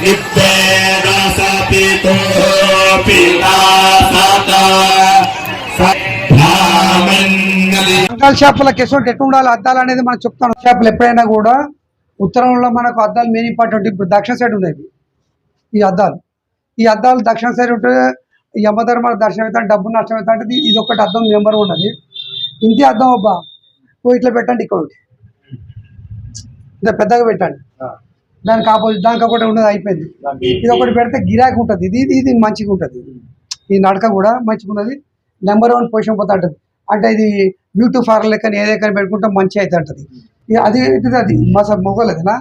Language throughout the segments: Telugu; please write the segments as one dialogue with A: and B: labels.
A: పితా సత సభ్యామన్నది
B: అద్దాల షాపులకు ఎటువంటి ఉండాలి? అద్దాలు అనేది మనం చెప్తాను షాపులు ఎప్పుడైనా కూడా ఉత్తరంలో మనకు అద్దాలు మెయిన్ ఇంపార్టెంట్ ఇప్పుడు దక్షిణ సైడ్ ఉన్నాయి ఈ అద్దాలు. ఈ అద్దాలు దక్షిణ సైడ్ ఉంటే యమధర్మ దర్శనం అవుతా డబ్బు నష్టం అవుతా అంటే ఇది ఒకటి అద్దం నెంబర్ ఉన్నది. ఇంతే అద్దం అబ్బా. ఓ ఇట్లా పెట్టండి ఇక్కడ ఒకటి ఇంత పెద్దగా పెట్టండి. దానికి ఆపోజిట్ దానికి ఒకటి ఉన్నది అయిపోయింది. ఇది ఒకటి పెడితే గిరాకీ ఉంటుంది. ఇది ఇది ఇది మంచిగా ఉంటుంది. ఈ నడక కూడా మంచిగా ఉన్నది. నెంబర్ వన్ పొజిషన్ పోతా ఉంటుంది అంటే ఇది బ్యూటీ పార్లర్ లెక్క ఏదైనా పెట్టుకుంటే మంచిగా అయితే ఉంటుంది అది అది? మసాజ్ మొగలేదనా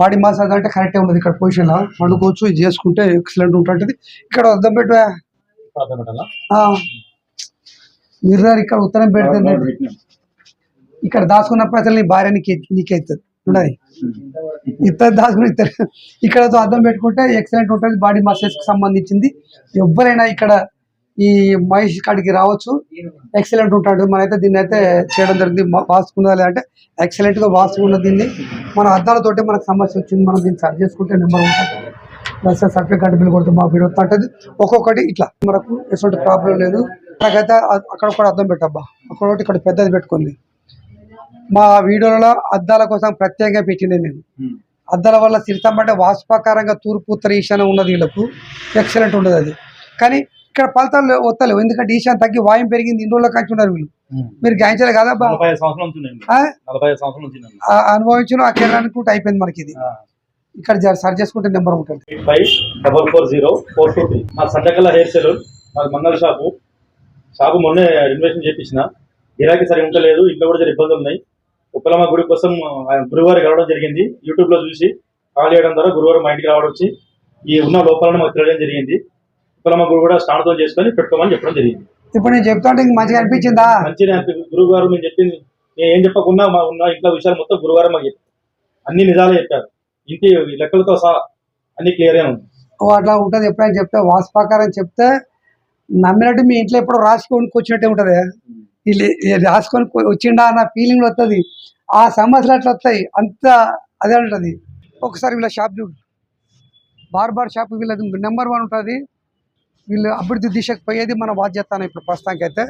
B: బాడీ మసాజ్ అంటే కరెక్టే ఉన్నది ఇక్కడ పొజిషన్లో వండుకోవచ్చు ఇది చేసుకుంటే ఎక్సలెంట్ ఉంటుంటుంది ఇక్కడ వద్దాం పెట్టు మిర్రర్ ఇక్కడ ఉత్తరం పెడితే ఇక్కడ దాచుకున్నప్పుడు అసలు నీ భార్య నీకు నీకే అవుతుంది ఉన్నది ఇద్దరు దాచుకుని ఇద్దరు ఇక్కడతో అర్థం పెట్టుకుంటే ఎక్సలెంట్ ఉంటుంది బాడీ మసేజ్కి సంబంధించింది. ఎవరైనా ఇక్కడ ఈ మహేష్ కాడికి రావచ్చు. ఎక్సలెంట్ ఉంటాడు. మనైతే దీన్ని అయితే చేయడం జరిగింది. వాసుకున్నదా లేదంటే ఎక్సలెంట్గా వాసుకున్న దీన్ని. మన అద్దాలతోటే మనకు సమస్య వచ్చింది. మనం దీన్ని సర్చ్ చేసుకుంటే నెంబర్ ఉంటుంది ప్లస్ సర్టిఫికేట్ కార్డు బిల్ కొడితే మా వీడియో ఉంటుంది. ఒక్కొక్కటి ఇట్లా. మనకు ఎటువంటి ప్రాబ్లం లేదు. నాకైతే అక్కడ కూడా అర్థం పెట్టబ్బా. అక్కడ ఇక్కడ పెద్దది పెట్టుకుంది. మా వీడియోలలో అద్దాల కోసం ప్రత్యేకంగా పెట్టిండే నేను. అద్దాల వల్ల సిరితం అంటే వాస్తుపకారంగా తూర్పు ఉత్తర ఈశాన్యం ఉన్నది వీళ్ళకు. ఎక్సలెంట్ ఉండదు అది. కానీ ఇక్కడ ఫలితాలు వస్తలేవు. ఎందుకంటే ఈశాన్ తగ్గి వాయం పెరిగింది ఇన్ని రోజుల కంచి ఉన్నారు వీళ్ళు. మీరు గాయించలే కదా అనుభవించిన ఆ కిరణానికి కూడా అయిపోయింది మనకి ఇది ఇక్కడ జర సరి చేసుకుంటే నెంబర్ ఉంటుంది.
C: Eight five double four zero four two three. మా సంతకల్ల హెయిర్ సెలూన్ మాది మంగళ షాపు. షాపు మొన్నే రెనోవేషన్ చేపించిన. గిరాకీ సరిగా ఉండలేదు ఇంట్లో కూడా ఇబ్బందులు ఉన్నాయి. ఉప్పలమ్మ గుడి కోసం గురువారం కలవడం జరిగింది. యూట్యూబ్లో చూసి కాల్ చేయడం ద్వారా గురువారం మా ఇంటికి రావడం వచ్చి ఈ ఉన్న లోపాలను మాకు తెలియడం జరిగింది. ఉప్పలమ్మ గుడి కూడా స్నానతో చేసుకొని పెట్టుకోమని చెప్పడం జరిగింది.
B: ఇప్పుడు నేను చెప్తా ఉంటే మంచిగా అనిపించిందా?
C: మంచిగా గురువు గారు మేము చెప్పింది నేను ఏం చెప్పకుండా మా ఉన్న ఇంట్లో విషయాలు మొత్తం గురువారం మాకు చెప్పారు. అన్ని నిజాలే చెప్పారు. ఇంటి లెక్కలతో సహా అన్ని క్లియర్ ఉంది.
B: అట్లా ఉంటుంది. ఎప్పుడైనా చెప్తే వాస్తుపకారం చెప్తే నమ్మినట్టు మీ ఇంట్లో ఎప్పుడు రాసుకొని కూర్చున్నట్టే ఉంటుంది. వీళ్ళు రాసుకొని వచ్చిండా అన్న ఫీలింగ్ వస్తుంది ఆ సమస్యలు అట్లా వస్తాయి? అంత అదే ఉంటుంది. ఒకసారి వీళ్ళ షాప్ చూడు. బార్ బార్ షాప్ వీళ్ళది నెంబర్ వన్ ఉంటుంది. వీళ్ళు అభివృద్ధి దిశకు పోయేది మన బాధ్యత ఇప్పుడు ప్రస్తుతానికి అయితే